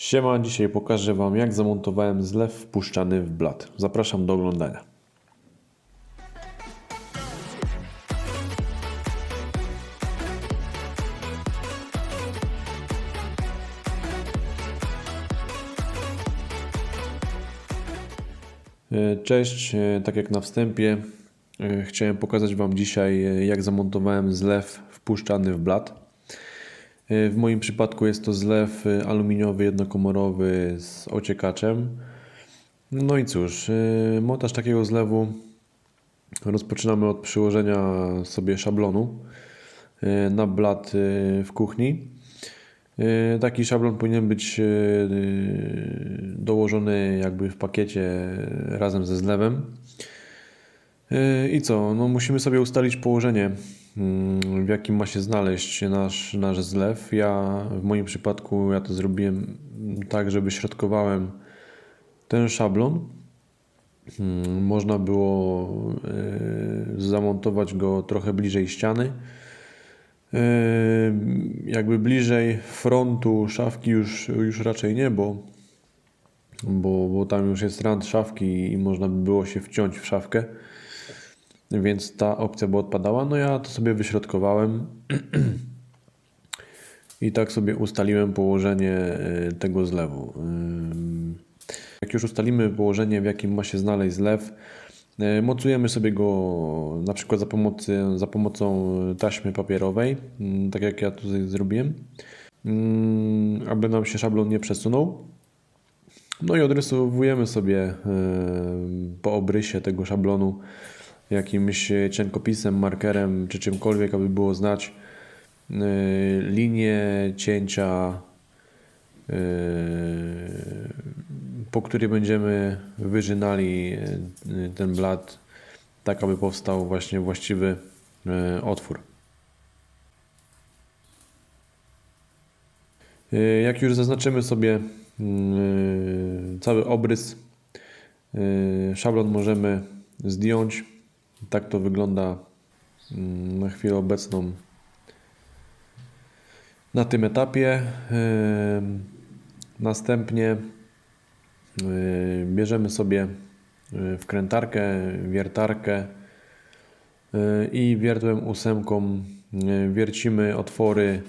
Siema, dzisiaj pokażę Wam jak zamontowałem zlew wpuszczany w blat. Zapraszam do oglądania. E, Cześć, e, tak jak na wstępie e, chciałem pokazać Wam dzisiaj jak zamontowałem zlew wpuszczany w blat. E, W moim przypadku jest to zlew e, aluminiowy jednokomorowy z ociekaczem. No i cóż, e, montaż takiego zlewu rozpoczynamy od przyłożenia sobie szablonu na blat w kuchni. Taki szablon powinien być dołożony jakby w pakiecie razem ze zlewem. E, I co? No musimy sobie ustalić położenie, mm, w jakim ma się znaleźć nasz, nasz zlew. Ja w moim przypadku ja to zrobiłem tak, że wyśrodkowałem ten szablon. Mm, Można było e, zamontować go trochę bliżej ściany. E, Jakby bliżej frontu szafki już, już raczej nie, bo, bo, bo tam już jest rand szafki i można by było się wciąć w szafkę więc ta opcja by odpadała. No ja to sobie wyśrodkowałem i tak sobie ustaliłem położenie y, tego zlewu. Ym, Jak już ustalimy położenie, w jakim ma się znaleźć zlew, y, mocujemy sobie go na przykład za, pomocy, za pomocą taśmy papierowej, tak jak ja tutaj zrobiłem, aby nam się szablon nie przesunął. No i odrysowujemy sobie y, po obrysie tego szablonu jakimś cienkopisem, markerem czy czymkolwiek, aby było znać y, linię cięcia, y, po której będziemy wyżynali ten blat, tak aby powstał właśnie właściwy otwór. Jak już zaznaczymy sobie y, cały obrys, szablon możemy zdjąć. Tak to wygląda mm, na chwilę obecną na tym etapie. Następnie bierzemy sobie y, wkrętarkę, wiertarkę y, i wiertłem ósemką y, wiercimy otwory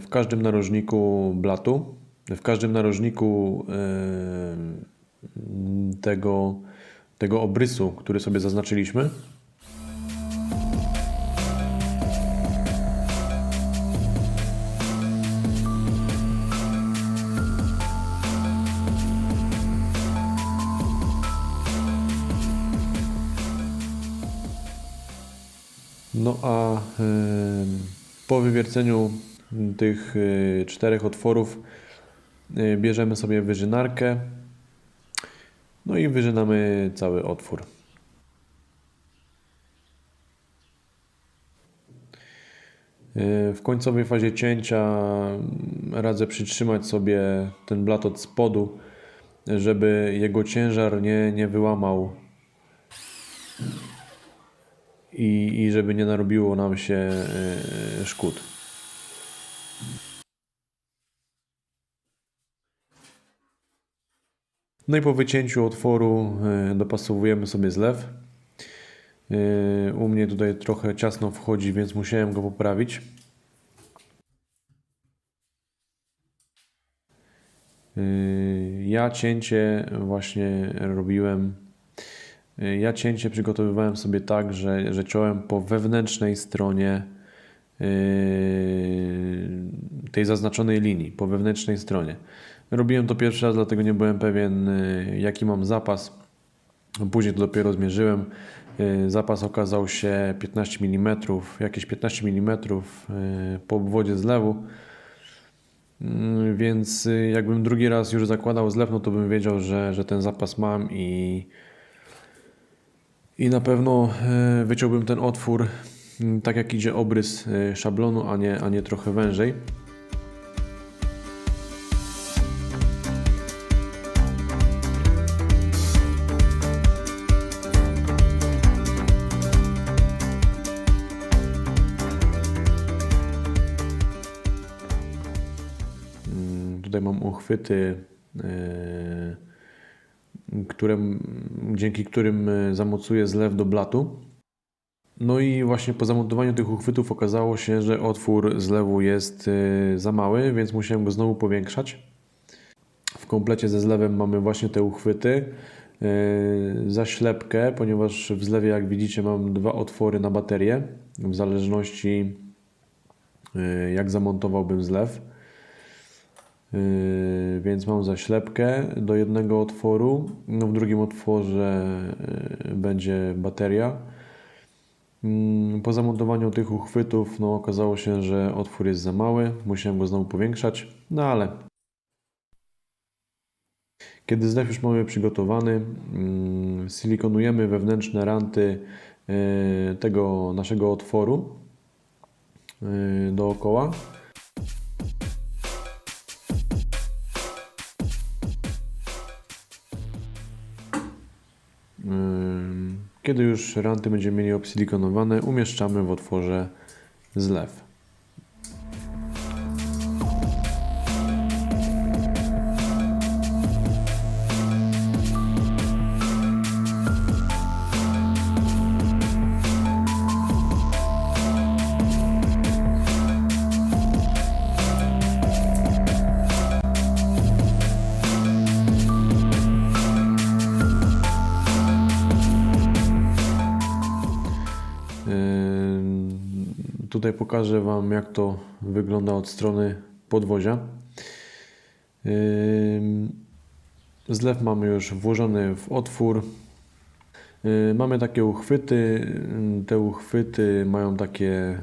w każdym narożniku blatu, w każdym narożniku tego, tego obrysu, który sobie zaznaczyliśmy. No a po wywierceniu tych y, czterech otworów y, bierzemy sobie wyżynarkę. No i wyżynamy cały otwór. W końcowej fazie cięcia radzę przytrzymać sobie ten blat od spodu, żeby jego ciężar nie, nie wyłamał i, i żeby nie narobiło nam się y, szkód. No i po wycięciu otworu y, dopasowujemy sobie zlew. Y, U mnie tutaj trochę ciasno wchodzi, więc musiałem go poprawić. Y, Ja cięcie właśnie robiłem. Ja cięcie przygotowywałem sobie tak, że, że ciąłem po wewnętrznej stronie tej zaznaczonej linii, po wewnętrznej stronie. Robiłem to pierwszy raz, dlatego nie byłem pewien, y, jaki mam zapas. Później to dopiero zmierzyłem. Y, Zapas okazał się 15 mm, jakieś 15 mm po obwodzie zlewu. Mm, Więc y, jakbym drugi raz już zakładał zlew, no to bym wiedział, że, że ten zapas mam i, i na pewno y, wyciąłbym ten otwór mm, tak jak idzie obrys y, szablonu, a nie, a nie trochę wężej. Tutaj mam uchwyty, które, dzięki którym yy, zamocuję zlew do blatu. No i właśnie po zamontowaniu tych uchwytów okazało się, że otwór zlewu jest yy, za mały, więc musiałem go znowu powiększać. W komplecie ze zlewem mamy właśnie te uchwyty. Yy, Zaślepkę, ponieważ w zlewie, jak widzicie, mam dwa otwory na baterię, w zależności jak zamontowałbym zlew. Yy, Więc mam zaślepkę do jednego otworu. No w drugim otworze yy, będzie bateria. Mm, Po zamontowaniu tych uchwytów no, okazało się, że otwór jest za mały. Musiałem go znowu powiększać. No ale kiedy zlew już mamy przygotowany, mm, silikonujemy wewnętrzne ranty yy, tego naszego otworu dookoła. Kiedy już ranty będziemy mieli obsilikonowane, umieszczamy w otworze zlew. Tutaj pokażę Wam, jak to wygląda od strony podwozia. Zlew mamy już włożony w otwór. Yy, Mamy takie uchwyty. Yy, Te uchwyty mają takie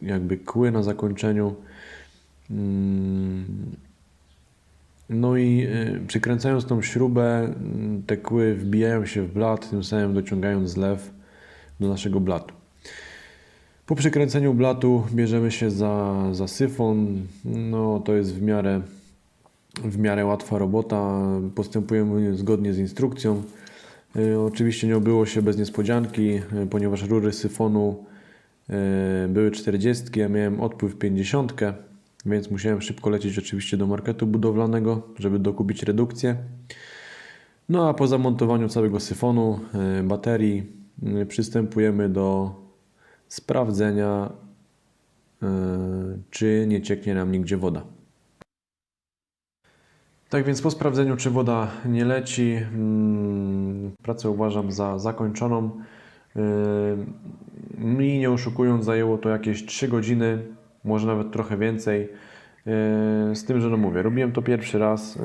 yy, jakby kły na zakończeniu. No i przykręcając tą śrubę, te kły wbijają się w blat, tym samym dociągając zlew do naszego blatu. Po przykręceniu blatu bierzemy się za, za syfon. No, to jest w miarę, w miarę łatwa robota. Postępujemy zgodnie z instrukcją. Y, Oczywiście nie obyło się bez niespodzianki, y, ponieważ rury syfonu y, były 40, ja miałem odpływ 50, więc musiałem szybko lecieć oczywiście do marketu budowlanego, żeby dokupić redukcję. No a po zamontowaniu całego syfonu, baterii, przystępujemy do sprawdzenia, y, czy nie cieknie nam nigdzie woda. Tak więc po sprawdzeniu, czy woda nie leci, mm, pracę uważam za zakończoną. Y, Mi, nie oszukując, zajęło to jakieś 3 godziny, może nawet trochę więcej. Y, Z tym, że no mówię, robiłem to pierwszy raz.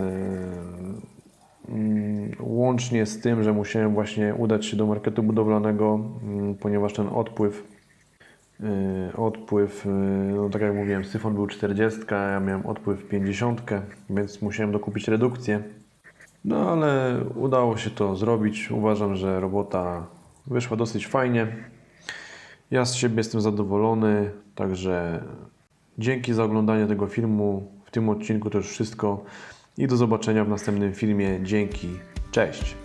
Mm, Łącznie z tym, że musiałem właśnie udać się do marketu budowlanego, mm, ponieważ ten odpływ, odpływ, yy, no tak jak mówiłem, syfon był 40, a ja miałem odpływ 50, więc musiałem dokupić redukcję. No ale udało się to zrobić. Uważam, że robota wyszła dosyć fajnie. Ja z siebie jestem zadowolony, także dzięki za oglądanie tego filmu. W tym odcinku to już wszystko i do zobaczenia w następnym filmie. Dzięki, cześć!